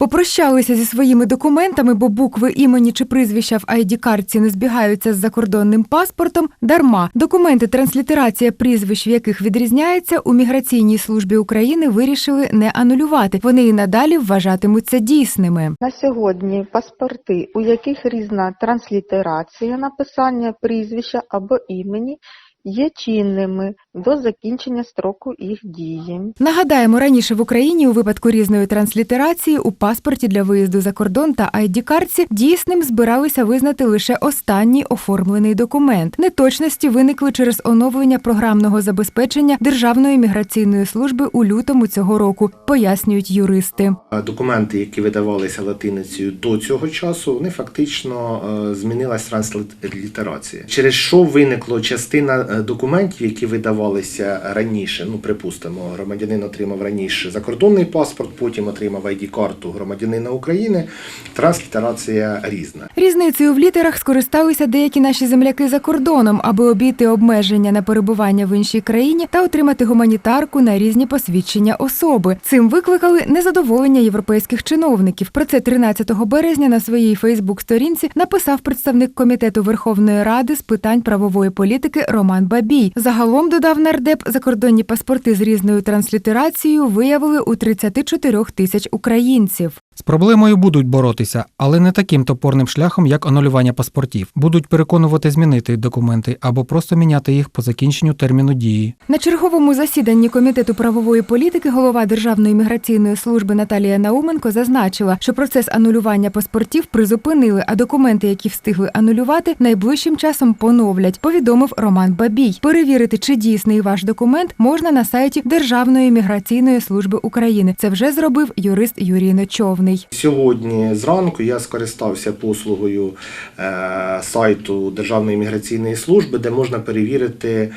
Попрощалися зі своїми документами, бо букви імені чи прізвища в id картці не збігаються з закордонним паспортом. Дарма документи, транслітерація прізвищ, в яких відрізняється, у міграційній службі України вирішили не анулювати. Вони і надалі вважатимуться дійсними. На сьогодні паспорти, у яких різна транслітерація написання прізвища або імені, є чинними до закінчення строку їх дії. Нагадаємо, раніше в Україні у випадку різної транслітерації у паспорті для виїзду за кордон та id картці дійсним збиралися визнати лише останній оформлений документ. Неточності виникли через оновлення програмного забезпечення Державної міграційної служби у лютому цього року, пояснюють юристи. Документи, які видавалися латиницею до цього часу, вони фактично е, змінилась транслітерація. Через що виникло частина е, документів, які видавалися раніше. Ну, припустимо, громадянин отримав раніше закордонний паспорт, потім отримав ID-карту громадянина України. Транслітерація різна. Різницею в літерах скористалися деякі наші земляки за кордоном, аби обійти обмеження на перебування в іншій країні та отримати гуманітарку на різні посвідчення особи. Цим викликали незадоволення європейських чиновників. Про це 13 березня на своїй Фейсбук-сторінці написав представник комітету Верховної Ради з питань правової політики Роман Бабій. Загалом додав нардеп закордонні паспорти з різною транслітерацією виявили у 34 тисяч українців. З проблемою будуть боротися, але не таким топорним шляхом, як анулювання паспортів. Будуть переконувати змінити документи або просто міняти їх по закінченню терміну дії. На черговому засіданні комітету правової політики голова Державної міграційної служби Наталія Науменко зазначила, що процес анулювання паспортів призупинили, а документи, які встигли анулювати, найближчим часом поновлять. Повідомив Роман Бабій. Перевірити, чи дійсний ваш документ, можна на сайті Державної міграційної служби України. Це вже зробив юрист Юрій Ночовний. Сьогодні зранку я скористався послугою е, сайту Державної міграційної служби, де можна перевірити,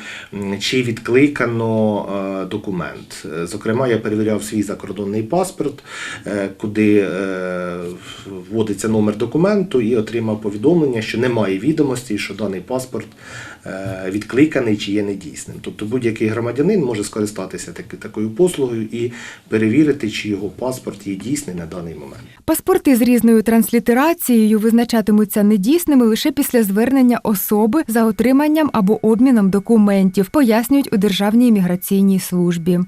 чи відкликано е, документ. Е, Зокрема, я перевіряв свій закордонний паспорт, куди вводиться номер документу, і отримав повідомлення, що немає відомості, що даний паспорт відкликаний чи є недійсним. Тобто будь-який громадянин може скористатися такою послугою і перевірити, чи його паспорт є дійсний на даний момент. Паспорти з різною транслітерацією визначатимуться недійсними лише після звернення особи за отриманням або обміном документів, пояснюють у Державній міграційній службі.